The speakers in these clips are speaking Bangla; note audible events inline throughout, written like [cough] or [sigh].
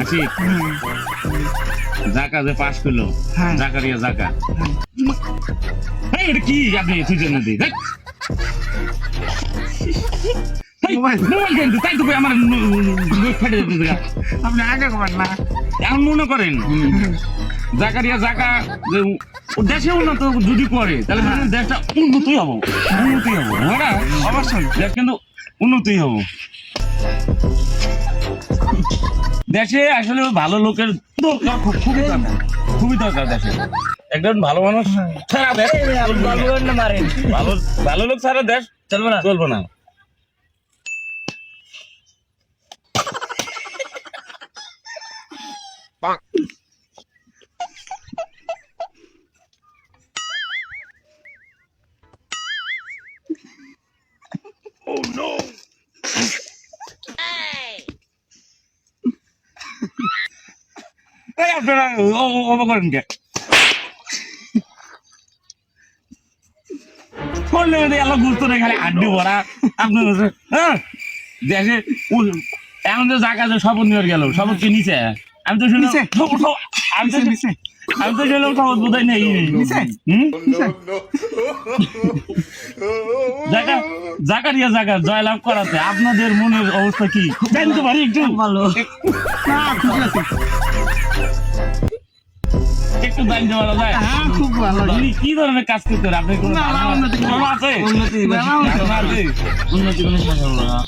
আসি? জাকা যে পাস করল। হ্যাঁ। জাকারিয়া জাকা। এই, এটা কি আপনি সুজন নদী দেখ। মনে করেন জাকারিয়া জাকা দেশে উন্নত যদি করে তাহলে কিন্তু দেশটা উন্নতই হব। উন্নতই হব। হ্যাঁ। অবশ্যই। দেশ কিন্তু উন্নতই হব। দেশে আসলে ভালো লোকের দরকার খুব খুবই দরকার। খুবই দরকার দেশে। একজন ভালো মানুষ ছাড়া দেশ ভালো ভালো লোক ছাড়া দেশ চলবে না। চলবে না। [laughs] এই আপনারা অবাক করেন কে? করলে এলা গুরুত্ব নেই খালি আড্ডি ভরা। আপনার হ্যাঁ? দেশে এমন যে জায়গা যে শপথ নিয়ে গেল শপথ কি নিচে আমি তো শপথ- আমি তো আমি তো শুনলাম শপথ নেই? হুম? নিচে? জায়গা [laughs] জাকারিয়া জায়গা জয়লাভ করাতে। আপনাদের মনের অবস্থা কি? জানতে পারি একটু। ভালো। একটু জানতে পারা যায় হ্যাঁ খুব ভালো। উনি কি ধরনের কাজ করতে আপনি কোনো না, না, ধারণা- উন্নতি আছে? উন্নতি আছে? উন্নতি কোনো সমস্যা হলো না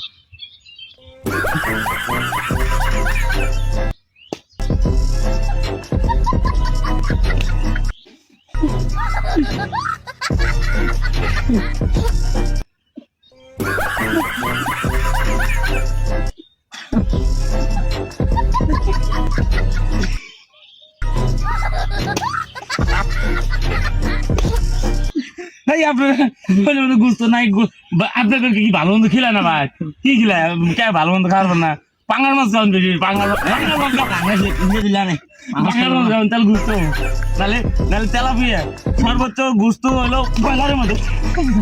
এই আপনার গুস্ত নাই আপনাকে কি ভালো মন্দ খিলা না ভাই? কি খিলা? কে ভালো মন্দ খাওয়ার না? পাঙ্গাল মাছ খাওয়ান বেশি পাঙ্গাল মাছ খাওয়ান পাঙ্গাল মাছ খাওয়ান তাহলে গুস্ত। তাহলে তাহলে তেলাপিয়া। সর্বোচ্চ গুস্ত হলো ব্রয়লারের মতো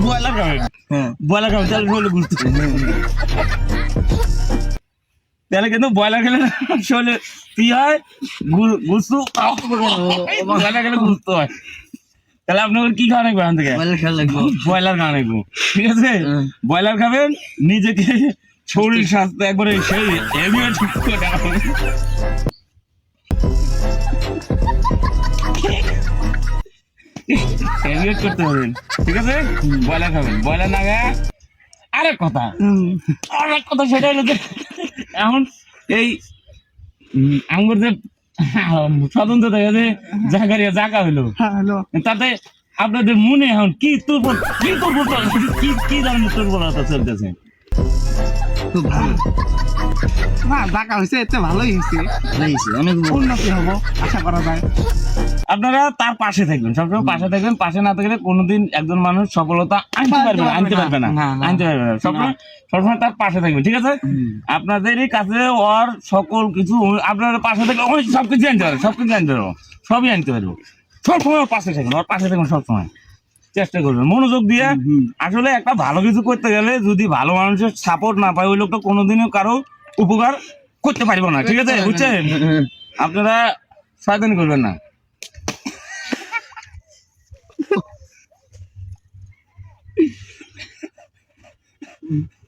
ব্রয়লার খাবেন। ব্রয়লার খাবেন তাহলে হলো গুস্ত। তাহলে কিন্তু ব্রয়লার খেলে শরীরে কি হয়? গু- ব্রয়লার খেলে গুস্ত হয়। তাহলে আপনার কি খাওয়া লাগবে থেকে? ব্রয়লার খাওয়া লাগবে। ঠিক আছে? ব্রয়লার খাবেন নিজেকে শরীর স্বাস্থ্য একবারে সেই হেভিয়েট করে রাখবেন। করতে হবেন ঠিক আছে? ব্রয়লার খাবেন। ব্রয়লার না আরেক কথা। আরেক কথা সেটা হলো যে এখন এই উম, আঙ্গুর যে স্বতন্ত্র থেকে যে জাগারিয়া জাগা হইল। হ্যালো তাতে আপনাদের মনে এখন কি দুর্বল কি তোর কি কি ধরনের তোর দুর্বলতা চলতেছে? ভালো। হয়েছে এতে ভালোই হয়েছে অনেক উন্নতি হব আশা করা যায়। আপনারা তার পাশে থাকবেন। সবসময় পাশে থাকবেন। পাশে না থাকলে কোনোদিন একজন মানুষ সফলতা আনতে পারবে না আনতে পারবে না আনতে পারবে না। সবসময় সবসময় তার পাশে থাকবেন ঠিক আছে? আপনাদেরই কাছে ওর সকল কিছু আপনার পাশে থাকলে অনেক সবকিছু আনতে পারবে সবকিছু আনতে পারব সবই আনতে পারব। সবসময় ওর পাশে থাকবেন ওর পাশে থাকবেন সবসময়। চেষ্টা করবেন। মনোযোগ দিয়ে আসলে একটা ভালো কিছু করতে গেলে যদি ভালো মানুষের সাপোর্ট না পায় ওই লোকটা কোনোদিনও কারও উপকার করতে পারব না ঠিক আছে? বুঝছেন? আপনারা শয়তানি করবেন না। 嗯。[laughs]